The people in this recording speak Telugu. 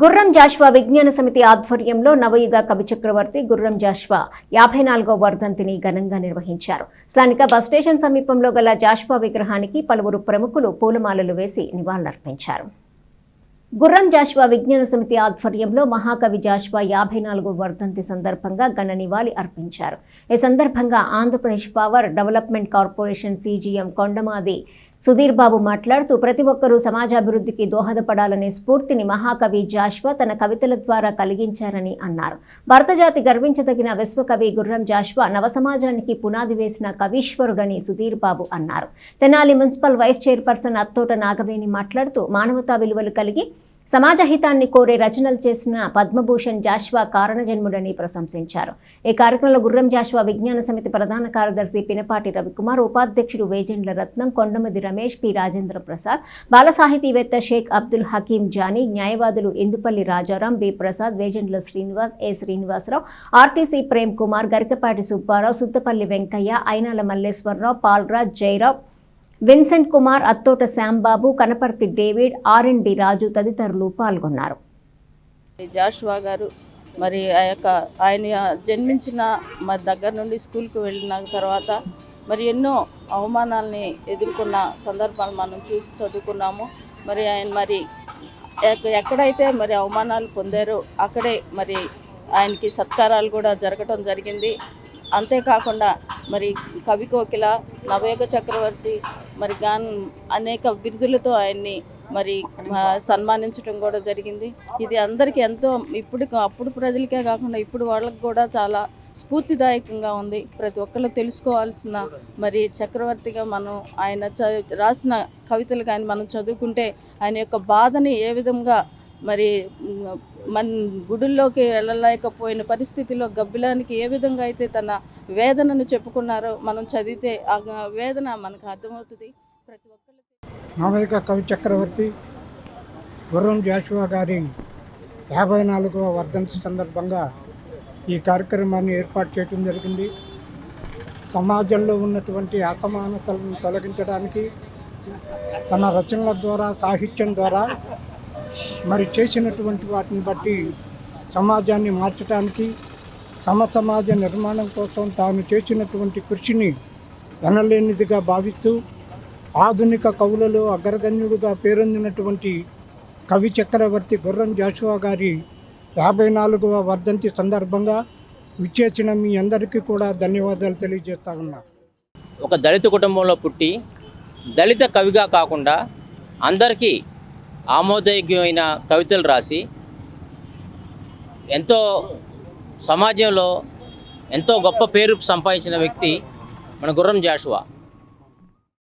గుర్రం జాష్వా విజ్ఞాన సమితి ఆధ్వర్యంలో నవయుగ కవి చక్రవర్తి గుర్రం జాష్వా యాభై నాలుగో వర్ధంతిని ఘనంగా నిర్వహించారు. స్థానిక బస్ స్టేషన్ సమీపంలో గల జాష్వా విగ్రహానికి పలువురు ప్రముఖులు పూలమాలలు వేసి నివాళులర్పించారు. గుర్రం జాష్వా విజ్ఞాన సమితి ఆధ్వర్యంలో మహాకవి జాష్వా యాభై నాలుగు వర్ధంతి సందర్భంగా ఘన నివాళి అర్పించారు. ఈ సందర్భంగా Andhra Pradesh power development corporation CGM Kondamadi Sudheer Babu మాట్లాడుతూ ప్రతి ఒక్కరూ సమాజాభివృద్ధికి దోహదపడాలనే స్ఫూర్తిని మహాకవి జాష్వా తన కవితల ద్వారా కలిగించారని అన్నారు. భారత జాతి గర్వించదగిన విశ్వకవి గుర్రం జాష్వా నవ సమాజానికి పునాది వేసిన కవీశ్వరుడని సుధీర్ బాబు అన్నారు. Tenali municipal vice chairperson Attota Nagaveni మాట్లాడుతూ మానవతా విలువలు కలిగి సమాజ హితాన్ని కోరే రచనలు చేసిన పద్మభూషణ్ జాష్వా కారణజన్ముడని ప్రశంసించారు. ఈ కార్యక్రమంలో గుర్రం జాష్వా విజ్ఞాన సమితి ప్రధాన కార్యదర్శి పినపాటి రవికుమార్ ఉపాధ్యక్షుడు వేజెండ్ల రత్నం కొండమది రమేష్ పి. రాజేంద్ర ప్రసాద్ బాల సాహితీవేత్త షేక్ అబ్దుల్ హకీం జానీ న్యాయవాదులు Indupalli Rajaram B. Prasad Vejendla Srinivas A. Srinivasarao RTC Prem Kumar Garikapati Subbarao Suddapalli Venkaiah Ainala Malleswararao Paulraj Jayarao Vincent Kumar Attota Shyambabu Kanaparthi David RN D Raju తదితరులు పాల్గొన్నారు. జాషువా గారు మరి ఆ యొక్క ఆయన జన్మించిన మరి దగ్గర నుండి స్కూల్కి వెళ్ళిన తర్వాత మరి ఎన్నో అవమానాల్ని ఎదుర్కొన్న సందర్భాలు మనం చూసి చదువుకున్నాము. మరి ఆయన మరి ఎక్కడైతే మరి అవమానాలు పొందారో అక్కడే మరి ఆయనకి సత్కారాలు కూడా జరగటం జరిగింది. అంతేకాకుండా మరి కవి కోకిల నవయోగ చక్రవర్తి మరి గాన్ అనేక బిరుదులతో ఆయన్ని మరి సన్మానించడం కూడా జరిగింది. ఇది అందరికీ ఎంతో ఇప్పుడు అప్పుడు ప్రజలకే కాకుండా ఇప్పుడు వాళ్ళకి కూడా చాలా స్ఫూర్తిదాయకంగా ఉంది. ప్రతి ఒక్కళ్ళు తెలుసుకోవాల్సిన మరి చక్రవర్తిగా మనం ఆయన చ రాసిన కవితలు కానీ మనం చదువుకుంటే ఆయన యొక్క బాధని ఏ విధంగా మరి మన గుడుల్లోకి వెళ్ళలేకపోయిన పరిస్థితిలో గబ్బిలానికి ఏ విధంగా అయితే తన వేదనను చెప్పుకున్నారో మనం చదివితే ఆ వేదన మనకు అర్థమవుతుంది. ప్రతి ఒక్కరికి నామరిక కవి చక్రవర్తి గుర్రం జాషువా గారి యాభై నాలుగవ వర్ధంతి సందర్భంగా ఈ కార్యక్రమాన్ని ఏర్పాటు చేయడం జరిగింది. సమాజంలో ఉన్నటువంటి అసమానతలను తొలగించడానికి తన రచనల ద్వారా సాహిత్యం ద్వారా మరి చేసినటువంటి వాటిని బట్టి సమాజాన్ని మార్చడానికి సమ సమాజ నిర్మాణం కోసం తాను చేసినటువంటి కృషిని ఎనలేనిదిగా భావిస్తూ ఆధునిక కవులలో అగ్రగణ్యుడుగా పేరొందినటువంటి కవి చక్రవర్తి గుర్రం జాషువా గారి యాభై నాలుగవ వర్ధంతి సందర్భంగా విచ్చేసిన మీ అందరికీ కూడా ధన్యవాదాలు తెలియజేస్తా ఉన్నా. ఒక దళిత కుటుంబంలో పుట్టి దళిత కవిగా కాకుండా అందరికీ ఆమోదయోగ్యమైన కవితలు రాసి ఎంతో సమాజంలో ఎంతో గొప్ప పేరు సంపాదించిన వ్యక్తి మన గుర్రం జాషువా.